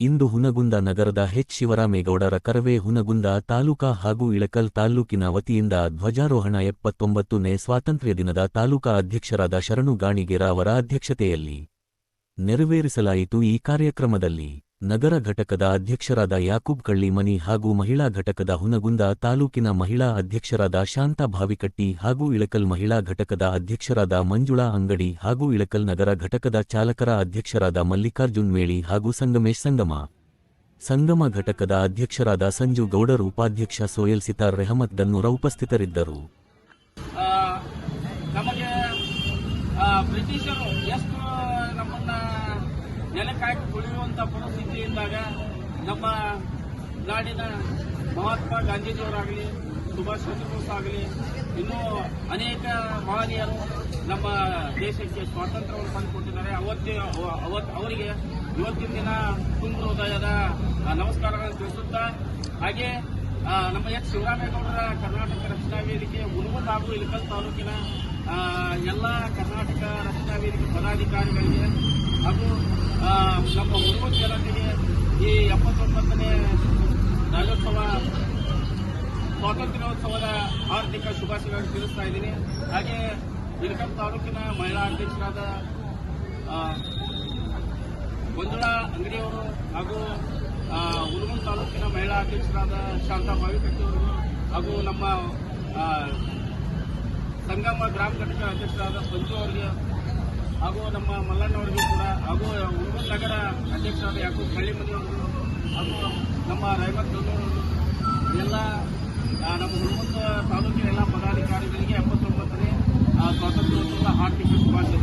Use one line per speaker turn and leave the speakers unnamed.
ಇಂದು ಹುನಗುಂದ ನಗರದ ಹೆಚ್. ಶಿವರಾಮೇಗೌಡರ ಕರವೇ ಹುನಗುಂದ ತಾಲೂಕಾ ಹಾಗೂ ಇಳಕಲ್ ತಾಲ್ಲೂಕಿನ ವತಿಯಿಂದ ಧ್ವಜಾರೋಹಣ ಎಪ್ಪತ್ತೊಂಬತ್ತನೇ ಸ್ವಾತಂತ್ರ್ಯ ದಿನದ ತಾಲೂಕಾ ಅಧ್ಯಕ್ಷರಾದ ಶರಣು ಗಾಣಿಗೇರ ಅವರ ಅಧ್ಯಕ್ಷತೆಯಲ್ಲಿ ನೆರವೇರಿಸಲಾಯಿತು ಈ ಕಾರ್ಯಕ್ರಮದಲ್ಲಿ. ನಗರ ಘಟಕದ ಅಧ್ಯಕ್ಷರಾದ ಯಾಕೂಬ್ ಕಳ್ಳಿಮನಿ ಹಾಗೂ ಮಹಿಳಾ ಘಟಕದ ಹುನಗುಂದ ತಾಲೂಕಿನ ಮಹಿಳಾ ಅಧ್ಯಕ್ಷರಾದ ಶಾಂತಾ ಭಾವಿಕಟ್ಟಿ ಹಾಗೂ ಇಳಕಲ್ ಮಹಿಳಾ ಘಟಕದ ಅಧ್ಯಕ್ಷರಾದ ಮಂಜುಳಾ ಅಂಗಡಿ ಹಾಗೂ ಇಳಕಲ್ ನಗರ ಘಟಕದ ಚಾಲಕರ ಅಧ್ಯಕ್ಷರಾದ ಮಲ್ಲಿಕಾರ್ಜುನ್ ಮೇಳಿ ಹಾಗೂ ಸಂಗಮೇಶ್ ಸಂಗಮ. ಸಂಗಮ ಘಟಕದ ಅಧ್ಯಕ್ಷರಾದ ಸಂಜು ಗೌಡರು ಉಪಾಧ್ಯಕ್ಷ ಸೋಯಲ್ ಸಿತಾರ್ ರೆಹಮತ್ ದನ್ನೂರ ಉಪಸ್ಥಿತರಿದ್ದರು.
ಬ್ರಿಟಿಷರು ಎಷ್ಟು ನಮ್ಮನ್ನ ನೆಲಕ್ಕೆ ಹಾಕಿ ಪರಿಸ್ಥಿತಿ ಇದ್ದಾಗ ನಮ್ಮ ನಾಡಿನ ಮಹಾತ್ಮ ಗಾಂಧೀಜಿಯವರಾಗಲಿ, ಸುಭಾಷ್ ಚಂದ್ರ ಬೋಸ್ ಆಗಲಿ, ಇನ್ನೂ ಅನೇಕ ಮಹನೀಯರು ನಮ್ಮ ದೇಶಕ್ಕೆ ಸ್ವಾತಂತ್ರ್ಯವನ್ನು ತಂದುಕೊಟ್ಟಿದ್ದಾರೆ. ಅವತ್ತೇ ಅವತ್ತು ಅವರಿಗೆ ಇವತ್ತಿನ ದಿನ ತುಂಬ ಹೃದಯದ ನಮಸ್ಕಾರಗಳನ್ನು ತಿಳಿಸುತ್ತಾ, ಹಾಗೆ ನಮ್ಮ ಎಚ್. ಶಿವರಾಮೇಗೌಡರ ಕರ್ನಾಟಕ ರಕ್ಷಣಾ ವೇದಿಕೆ ಹುಣಗುಂದ ಹಾಗೂ ಇಳಕಲ್ ತಾಲೂಕಿನ ಎಲ್ಲ ಕರ್ನಾಟಕ ರಕ್ಷಣಾ ವೇದಿಕೆ ಪದಾಧಿಕಾರಿಗಳಿಗೆ ಹಾಗೂ ನಮ್ಮ ಹುಣಗುಂದ ಜನತೆಗೆ ಈ ಎಪ್ಪತ್ತೊಂಬತ್ತನೇ ರಾಜ್ಯೋತ್ಸವ ಸ್ವಾತಂತ್ರ್ಯೋತ್ಸವದ ಆರ್ಥಿಕ ಶುಭಾಶಯಗಳನ್ನು ತಿಳಿಸ್ತಾ ಇದ್ದೀನಿ. ಹಾಗೆ ಇಳಕಲ್ ತಾಲೂಕಿನ ಮಹಿಳಾ ಅಧ್ಯಕ್ಷರಾದ ಮಂಜುಳಾ ಅಂಗಡಿಯವರು ಹಾಗೂ ಹುಲಗುಂದ ತಾಲೂಕಿನ ಮಹಿಳಾ ಅಧ್ಯಕ್ಷರಾದ ಶಾಂತಾ ಬಾವಿಕಟ್ಟಿ ಅವರು ಹಾಗೂ ನಮ್ಮ ಸಂಗಮ ಗ್ರಾಮ ಘಟಕ ಅಧ್ಯಕ್ಷರಾದ ಸಂಜು ಅವರಿಗೆ ಹಾಗೂ ನಮ್ಮ ಮಲ್ಲಣ್ಣ ಅವರಿಗೂ ಕೂಡ, ಹಾಗೂ ಹುಲಗುಂದ ನಗರ ಅಧ್ಯಕ್ಷರಾದ ಯಾಕೋ ಕಳ್ಳಿಮನಿ ಅವರು, ಹಾಗೂ ನಮ್ಮ ರೈಮತ್ ಎಲ್ಲ ನಮ್ಮ ಹುಣಮಂತ ತಾಲೂಕಿನ ಎಲ್ಲ ಪದಾಧಿಕಾರಿಗಳಿಗೆ ಎಪ್ಪತ್ತೊಂಬತ್ತನೇ ಸ್ವಾತಂತ್ರ್ಯೋತ್ಸವದ ಆರ್ಥಿಕ ಶುಭಾಶಯ